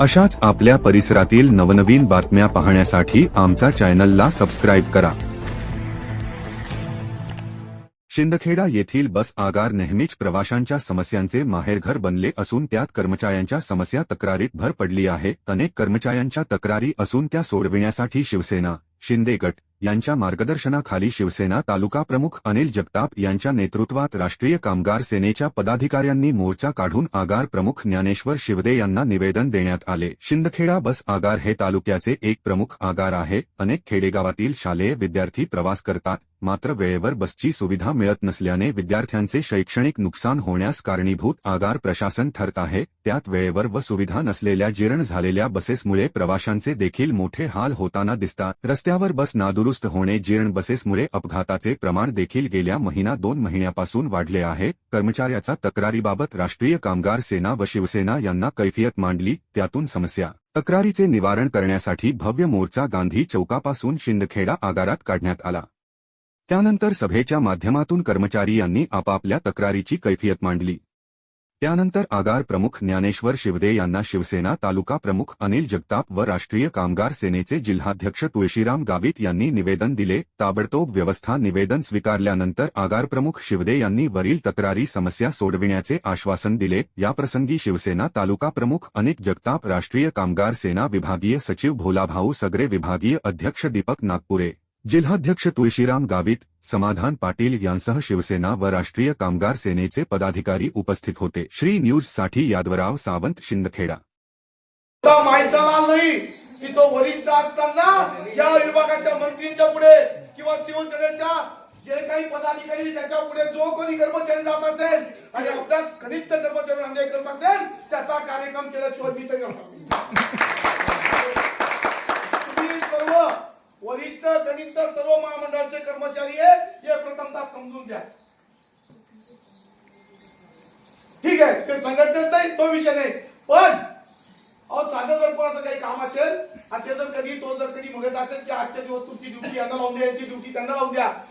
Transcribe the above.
अशाच आपल्या परिसरातील नवनवीन बातम्या पाहण्यासाठी आमचा चॅनलला सबस्क्राईब करा. शिंदखेडा येथील बस आगार नेहमीच प्रवाशांच्या समस्यांचे माहेरघर बनले असून त्यात कर्मचाऱ्यांच्या समस्या तक्रारीत भर पडली आहे. अनेक कर्मचाऱ्यांच्या तक्रारी असून त्या सोडविण्यासाठी शिवसेना शिंदे गट यांच्या मार्गदर्शनाखाली शिवसेना तालुका प्रमुख अनिल जगताप यांच्या नेतृत्वात राष्ट्रीय कामगार सेनेच्या पदाधिकाऱ्यांनी मोर्चा काढून आगार प्रमुख ज्ञानेश्वर शिवदे यांना निवेदन देण्यात आले. शिंदखेडा बस आगार हे तालुक्याचे एक प्रमुख आगार आहे. अनेक खेडेगावातील शालेय विद्यार्थी प्रवास करतात. मात्र वेळेवर बसची सुविधा मिळत नसल्याने विद्यार्थ्यांचे शैक्षणिक नुकसान होण्यास कारणीभूत आगार प्रशासन ठरत आहे. त्यात वेळेवर व सुविधा नसलेल्या जीर्ण झालेल्या बसेसमुळे प्रवाशांचे देखील मोठे हाल होताना दिसतात रस्त्यावर बस नादुरुस्त होणे जीर्ण बसेसमुळे अपघाताचे प्रमाण देखील गेल्या महिना दोन महिन्यापासून वाढले आहे. कर्मचाऱ्याचा तक्रारीबाबत राष्ट्रीय कामगार सेना व शिवसेना यांना कैफियत मांडली. त्यातून समस्या. तक्रारीचे निवारण करण्यासाठी भव्य मोर्चा गांधी चौकापासून शिंदखेडा आगारात काढण्यात आला. त्यानंतर सभेच्या माध्यमातून कर्मचारी यांनी आपापल्या तक्रारीची कैफियत मांडली. त्यानंतर आगार प्रमुख ज्ञानेश्वर शिवदे यांना शिवसेना तालुका प्रमुख अनिल जगताप व राष्ट्रीय कामगार सेनेचे जिल्हाध्यक्ष तुळशीराम गावित यांनी निवेदन दिले. ताबडतोब व्यवस्था निवेदन स्वीकारल्यानंतर आगार प्रमुख शिवदे यांनी वरील तक्रारी समस्या सोडविण्याचे आश्वासन दिले. याप्रसंगी शिवसेना तालुका प्रमुख अनिक जगताप राष्ट्रीय कामगार सेना विभागीय सचिव भोलाभाऊ सगरे विभागीय अध्यक्ष दीपक नागपुरे जिल्हाध्यक्ष तुळशीराम गावित, समाधान पाटील यांसह शिवसेना व राष्ट्रीय कामगार सेनेचे पदाधिकारी उपस्थित होते. श्री न्यूज़ साठी यादवराव सावंत, शिंदखेडा. नाही की तो वरिष्ठ असताना या विभागाच्या मंत्रीच्या पुढे किंवा शिवसेनेच्या जे काही पदाधिकारी त्याच्या पुढे जो कोणी कर्मचारी जात असेल आणि आपल्या कनिष्ठ कर्मचारी करत असेल, त्याचा कार्यक्रम केल्याशिवाय मी तरी गणित कनिष्ठ सर्व महामंडळाचे कर्मचारी आहे हे प्रथमतः समजून घ्या. ठीक आहे ते संघटनेत नाही तो विषय नाही. पण अहो साधं जर कोणाचं काही काम असेल आणि ते जर कधी तो जर कधी म्हणत असेल की आजच्या दिवस तुमची ड्युटी यांना लावून द्या यांची ड्युटी त्यांना लावून द्या.